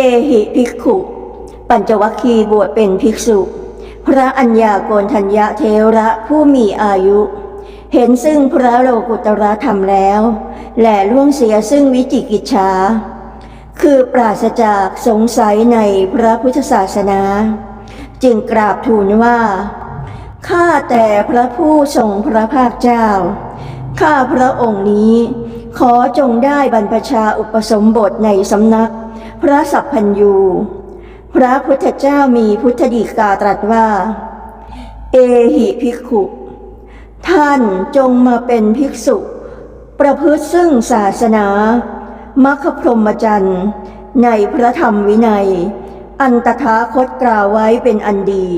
เอหิภิกขุ ปัญจวัคคีย์บวชเป็นภิกษุ พระอัญญาโกณทัญญะเทระผู้มีอายุ เห็นซึ่งพระโลกุตระธรรมแล้วและล่วงเสียซึ่งวิจิกิจฉาคือปราศจากสงสัยในพระพุทธศาสนา จึงกราบทูลว่า ข้าแต่พระผู้ทรงพระภาคเจ้า ข้าพระองค์นี้ขอจงได้บรรพชาอุปสมบทในสำนัก พระสัพพัญยู พระพุทธเจ้ามีพุทธดีกาตรัสว่า เอหิภิกขุท่านจงมาเป็นภิกษุ ประพฤติซึ่งศาสนามัคคพรหมจรรย์ในพระธรรมวินัย อันตถาคตกล่าวไว้เป็นอันดี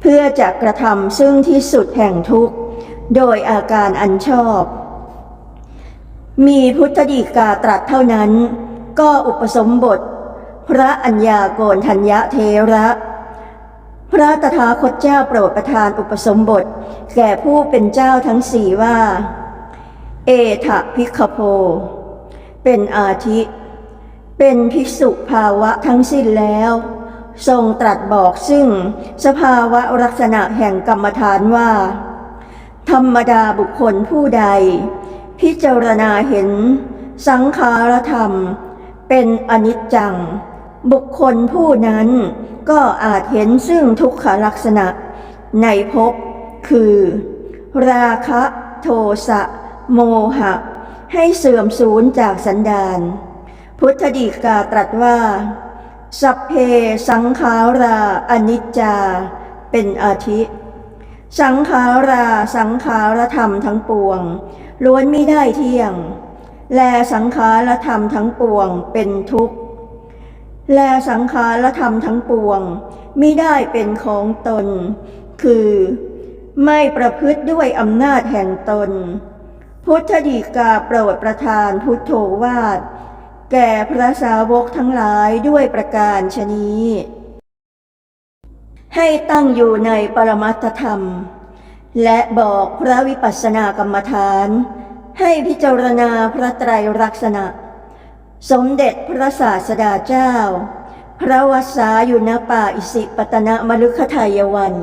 เพื่อจะกระทำซึ่งที่สุดแห่งทุกข์ โดยอาการอันชอบ มีพุทธดีกาตรัสเท่านั้น ก็อุปสมบท พระอัญญาโกณทัญญะเทระ พระตถาคตเจ้าโปรดประทานอุปสมบท แก่ผู้เป็นเจ้าทั้งสี่ว่า เอถะพิคโพ เป็นอาทิ เป็นภิกษุภาวะทั้งสิ้นแล้ว ทรงตรัสบอกซึ่งสภาวะลักษณะแห่งกรรมฐานว่า ธรรมดาบุคคลผู้ใด พิจารณาเห็นสังขารธรรม เป็นอนิจจัง บุคคลผู้นั้นก็อาจเห็นซึ่งทุกขลักษณะ ในภพคือ ราคะโทสะโมหะ ให้เสื่อมสูญจากสันดานพุทธดีกาตรัสว่า สัพเพสังขาราอนิจจา เป็นอาทิ สังขาราสังขารธรรมทั้งปวง ล้วนไม่ได้เที่ยง แลสังขารธรรมทั้งปวงเป็นทุกข์ แลสังขารธรรมทั้งปวงมิได้เป็นของตน คือ ไม่ประพฤติด้วยอำนาจแห่งตน พุทธดีกาโปรดประทานพุทโธวาดแก่พระสาวกทั้งหลายด้วยประการชนี้ ให้ตั้งอยู่ในปรมัตธรรม และบอกพระวิปัสสนากรรมฐาน ให้พิจารณาพระไตรลักษณะ สมเด็จพระศาสดาเจ้า พระวสสาอยู่ณป่าอิสิปตนมฤคทายวัน